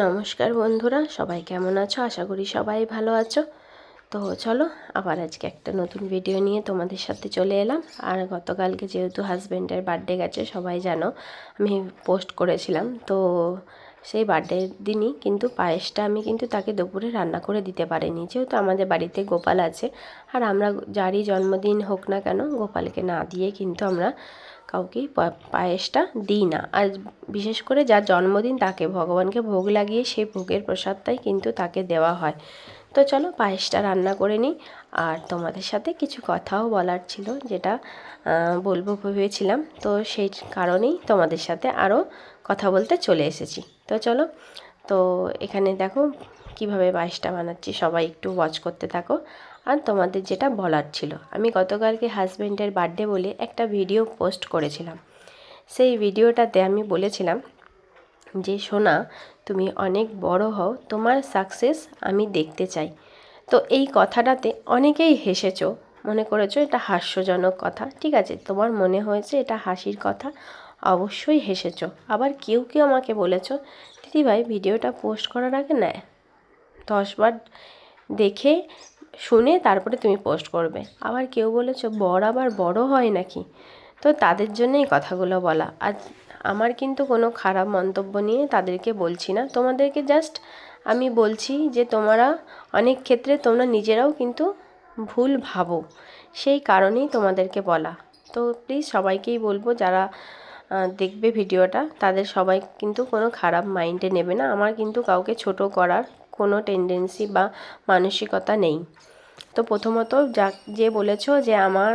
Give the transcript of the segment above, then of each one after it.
নমস্কার বন্ধুরা, সবাই কেমন আছো? আশা করি সবাই ভালো আছো। তো চলো, আবার আজকে একটা নতুন ভিডিও নিয়ে তোমাদের সাথে চলে এলাম। আর গতকালকে যেহেতু হাজব্যান্ডের বার্থডে গেছে, সবাই জানো, আমি পোস্ট করেছিলাম। তো সেই বার্থডের দিনই কিন্তু পায়েসটা আমি কিন্তু তাকে দুপুরে রান্না করে দিতে পারিনি। যেহেতু আমাদের বাড়িতে গোপাল আছে, আর আমরা যারই জন্মদিন হোক না কেন, গোপালকে না দিয়ে কিন্তু আমরা কাউকেই পায়েসটা দিই না। আর বিশেষ করে যার জন্মদিন তাকে, ভগবানকে ভোগ লাগিয়ে সেই ভোগের প্রসাদটাই কিন্তু তাকে দেওয়া হয়। তো চলো পায়েসটা রান্না করে নিই। আর তোমাদের সাথে কিছু কথাও বলার ছিল যেটা বলব ভেবেছিলাম। তো সেই কারণেই তোমাদের সাথে আরও কথা বলতে চলে এসেছি। তো চলো, তো এখানে দেখো কীভাবে পায়েসটা বানাচ্ছি সবাই একটু ওয়াচ করতে থাকো। আর তোমাদের যেটা বলার ছিল, আমি গতকালকে হাজব্যান্ডের বার্থডে বলে একটা ভিডিও পোস্ট করেছিলাম। সেই ভিডিওটাতে আমি বলেছিলাম যে, সোনা, তুমি অনেক বড় হও, তোমার সাকসেস আমি দেখতে চাই। তো এই কথাটাতে অনেকেই হেসেছো, মনে করেছ এটা হাস্যজনক কথা, ঠিক আছে? তোমার মনে হয়েছে এটা হাসির কথা, অবশ্যই হেসেছো। আবার কেউ কেউ আমাকে বলেছ, দিদিভাই ভিডিওটা পোস্ট করার আগে নেয় দশবার দেখে শুনে তারপরে তুমি পোস্ট করবে। আবার কেউ বলেছ বড় আবার বড় হয় নাকি? তো তাদের জন্যই কথাগুলো বলা। আর আমার কিন্তু কোনো খারাপ মন্তব্য নিয়ে তাদেরকে বলছি না। তোমাদেরকে জাস্ট আমি বলছি যে, তোমরা অনেক ক্ষেত্রে তোমরা নিজেরাও কিন্তু ভুল ভাবো। সেই কারণেই তোমাদেরকে বলা। তো প্লিজ সবাইকেই বলব, যারা দেখবে ভিডিওটা, তাদের সবাই কিন্তু কোনো খারাপ মাইন্ডে নেবে না। আমার কিন্তু কাউকে ছোট করার কোনো টেন্ডেন্সি বা মানসিকতা নেই। তো প্রথমত যা, যে বলেছ যে আমার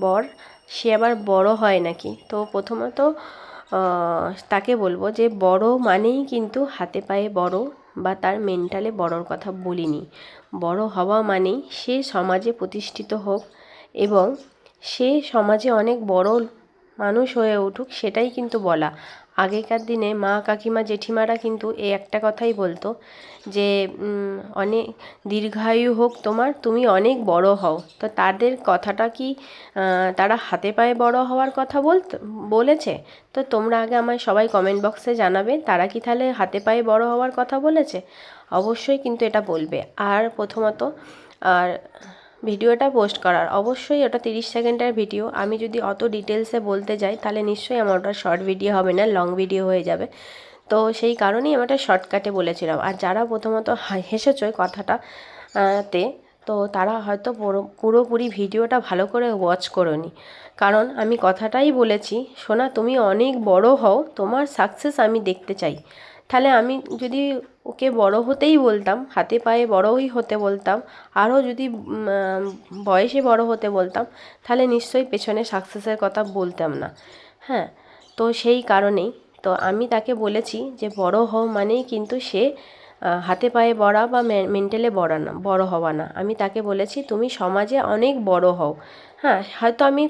বর, সে আবার বড় হয় নাকি? তো প্রথমত তাকে বলব যে বড় মানেই কিন্তু হাতে পায়ে বড় বা তার মেন্টালে বড়র কথা বলিনি। বড় হওয়া মানেই সে সমাজে প্রতিষ্ঠিত হোক এবং সে সমাজে অনেক বড় মানুষ হয়ে উঠুক সেটাই কিন্তু বলা। আগেকার দিনে মা কাকিমা জেঠিমারা কিন্তু এই একটা কথাই বলতো যে অনেক দীর্ঘায়ু হোক তোমার, তুমি অনেক বড় হও। তো তাদের কথাটা কি তারা হাতে পায়ে বড় হওয়ার কথা বলতে, বলেছে? তো তোমরা আগে আমায় সবাই কমেন্ট বক্সে জানাবে, তারা কি তাহলে হাতে পায়ে বড় হওয়ার কথা বলেছে? অবশ্যই কিন্তু এটা বলবে। আর প্রথমত, আর ভিডিওটা পোস্ট করার। অবশ্যই ওটা তিরিশ সেকেন্ডের ভিডিও। আমি যদি অত ডিটেলসে বলতে যাই, তাহলে নিশ্চয়ই আমার ওটা শর্ট ভিডিও হবে না, লং ভিডিও হয়ে যাবে। তো সেই কারণেই আমি ওটা শর্টকাটে বলেছিলাম। আর যারা প্রথমত হেসেছ কথাটা তে, তো তারা হয়তো পুরোপুরি ভিডিওটা ভালো করে ওয়াচ করোনি। কারণ আমি কথাটাই বলেছি, সোনা তুমি অনেক বড় হও, তোমার সাকসেস আমি দেখতে চাই। তাহলে আমি যদি ওকে বড় হতেই বলতাম, হাতে পায়ে বড়ই হতে বলতাম, আরও যদি বয়সে বড় হতে বলতাম, তাহলে নিশ্চয়ই পেছনে সাকসেসের কথা বলতাম না। হ্যাঁ তো সেই কারণেই তো আমি তাকে বলেছি যে বড় হও মানেই কিন্তু সে হাতে পায়ে বড়া বা মেন্টালে বড়া না, বড় হওয়া না। আমি তাকে বলেছি, তুমি সমাজে অনেক বড় হও। হ্যাঁ হয়তো আমি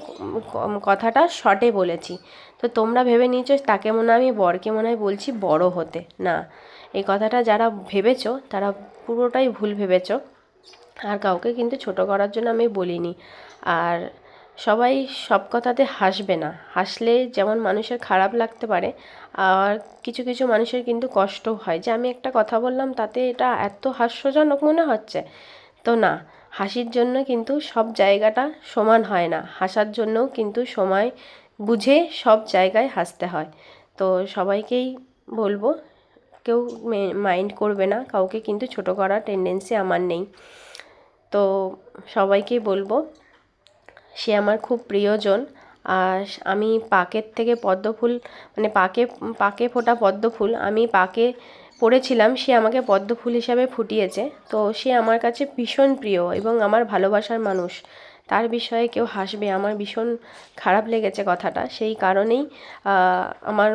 কথাটা শর্টে বলেছি। তো তোমরা ভেবে নিয়েছো, তাকে মনে আমি বরকে মনে হয় বলছি বড় হতে। না, এই কথাটা যারা ভেবেছো, তারা পুরোটাই ভুল ভেবেছো। আর কাউকে কিন্তু ছোট করার জন্য আমি বলিনি। আর সবাই সব কথাতে হাসবে না। হাসলে যেমন মানুষের খারাপ লাগতে পারে, আর কিছু কিছু মানুষের কিন্তু কষ্ট হয়। যে আমি একটা কথা বললাম, তাতে এটা এত হাস্যজনক মনে হচ্ছে? তো না, হাসির জন্য কিন্তু সব জায়গাটা সমান হয় না। হাসার জন্যও কিন্তু সময় বুঝে সব জায়গায় হাসতে হয়। তো সবাইকেই বলব, কেউ মাইন্ড করবে না। কাউকে কিন্তু ছোট করার টেন্ডেন্সি আমার নেই। তো সবাইকেই বলব সে আমার খুব প্রিয়জন। আর আমি পাকের থেকে পদ্ম ফুল মানে পাকে পাকে ফোটা পদ্ম ফুল আমি পাকে পড়েছিলাম, সে আমাকে পদ্ম ফুল হিসাবে ফুটিয়েছে। তো সে আমার কাছে ভীষণ প্রিয় এবং আমার ভালোবাসার মানুষ। তার বিষয়ে কেউ হাসবে, আমার ভীষণ খারাপ লেগেছে কথাটা। সেই কারণেই আমার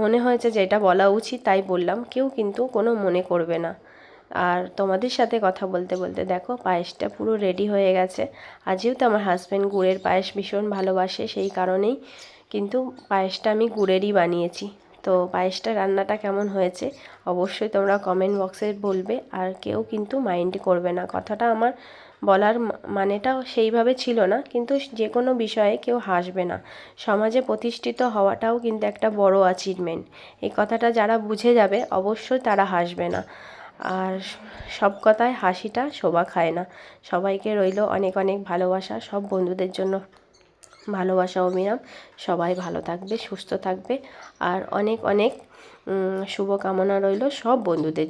মনে হয়েছে যে এটা বলা উচিত, তাই বললাম। কেউ কিন্তু কোনো মনে করবে না। আর তোমাদের সাথে কথা বলতে বলতে দেখো পায়েসটা পুরো রেডি হয়ে গেছে। আর যেহেতু আমার হাজব্যান্ড গুড়ের পায়েস ভীষণ ভালোবাসে, সেই কারণেই কিন্তু পায়েসটা আমি গুড়েরই বানিয়েছি। তো পায়েসটা রান্নাটা কেমন হয়েছে অবশ্যই তোমরা কমেন্ট বক্সে বলবে, আর কেউ কিন্তু মাইন্ড করবে না। কথাটা আমার বলার মানেটা সেইভাবে ছিল না, কিন্তু যে কোনো বিষয়ে কেউ হাসবে না। সমাজে প্রতিষ্ঠিত হওয়াটাও কিন্তু একটা বড় অ্যাচিভমেন্ট এই কথাটা যারা বুঝে যাবে, অবশ্যই তারা হাসবে না। আর সব কথায় হাসিটা শোভা খায় না। সবাইকে রইল অনেক অনেক ভালোবাসা, সব বন্ধুদের জন্য ভালোবাসা অবিরাম সবাই ভালো থাকবে, সুস্থ থাকবে। আর অনেক অনেক শুভকামনা রইল সব বন্ধুদের।